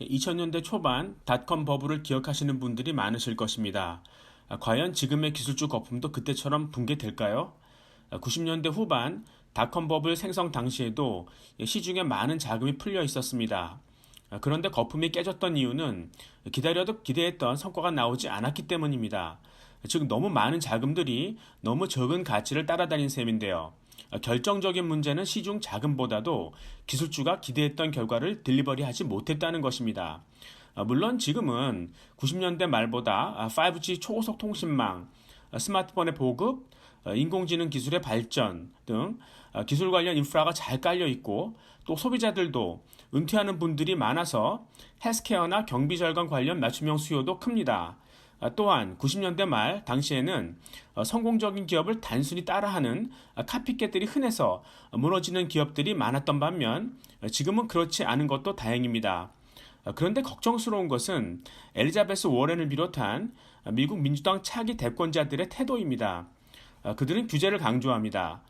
2000년대 초반 닷컴 버블을 기억하시는 분들이 많으실 것입니다. 아, 과연 지금의 기술주 거품도 그때처럼 붕괴될까요? 90년대 후반 닷컴 버블 생성 당시에도 시중에 많은 자금이 풀려 있었습니다. 아, 그런데 거품이 깨졌던 이유는 기다려도 기대했던 성과가 나오지 않았기 때문입니다. 즉 너무 많은 자금들이 너무 적은 가치를 따라다닌 셈인데요. 결정적인 문제는 시중 자금보다도 기술주가 기대했던 결과를 딜리버리하지 못했다는 것입니다. 물론 지금은 90년대 말보다 5G 초고속 통신망, 스마트폰의 보급, 인공지능 기술의 발전 등 기술 관련 인프라가 잘 깔려 있고 또 소비자들도 은퇴하는 분들이 많아서 헬스케어나 경비 절감 관련 맞춤형 수요도 큽니다. 아, 또한 90년대 말 당시에는 어, 성공적인 기업을 단순히 따라하는 아, 카피캣들이 흔해서 무너지는 기업들이 많았던 반면 어, 지금은 그렇지 않은 것도 다행입니다. 아, 그런데 걱정스러운 것은 엘리자베스 워렌을 비롯한 미국 민주당 차기 대권자들의 태도입니다. 그들은 규제를 강조합니다.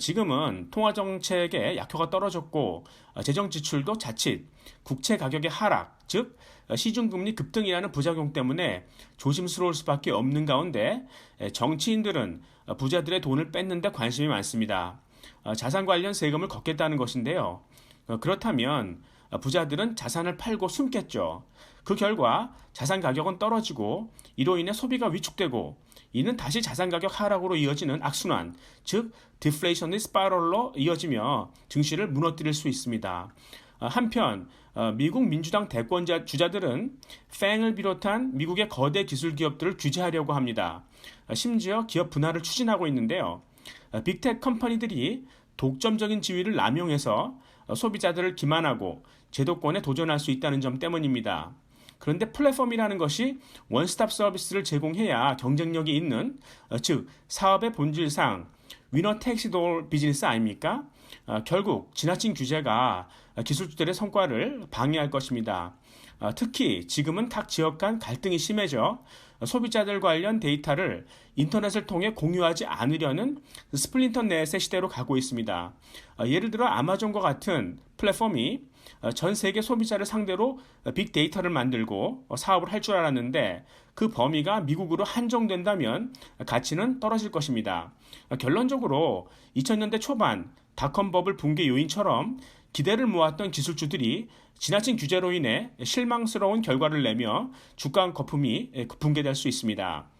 지금은 통화정책의 약효가 떨어졌고 재정 지출도 자칫 국채 가격의 하락, 즉 시중금리 급등이라는 부작용 때문에 조심스러울 수밖에 없는 가운데 정치인들은 부자들의 돈을 뺏는데 관심이 많습니다. 자산 관련 세금을 걷겠다는 것인데요. 그렇다면 부자들은 자산을 팔고 숨겠죠. 그 결과 자산 가격은 떨어지고 이로 인해 소비가 위축되고 이는 다시 자산 가격 하락으로 이어지는 악순환, 즉 디플레이션의 스파이럴로 이어지며 증시를 무너뜨릴 수 있습니다. 어, 한편 어, 미국 민주당 대권자 주자들은 팽을 비롯한 미국의 거대 기술 기업들을 규제하려고 합니다. 어, 심지어 기업 분할을 추진하고 있는데요. 빅텍 컴퍼니들이 독점적인 지위를 남용해서 소비자들을 기만하고 제도권에 도전할 수 있다는 점 때문입니다. 그런데 플랫폼이라는 것이 원스톱 서비스를 제공해야 경쟁력이 있는 즉 사업의 본질상 위너 택시돌 비즈니스 아닙니까? 어, 결국 지나친 규제가 기술주들의 성과를 방해할 것입니다. 어, 특히 지금은 각 지역 간 갈등이 심해져 소비자들 관련 데이터를 인터넷을 통해 공유하지 않으려는 스플린터 넷의 시대로 가고 있습니다. 어, 예를 들어 아마존과 같은 플랫폼이 전 세계 소비자를 상대로 빅데이터를 만들고 사업을 할 줄 알았는데 그 범위가 미국으로 한정된다면 가치는 떨어질 것입니다. 결론적으로 2000년대 초반 닷컴 버블 붕괴 요인처럼 기대를 모았던 기술주들이 지나친 규제로 인해 실망스러운 결과를 내며 주가 거품이 붕괴될 수 있습니다.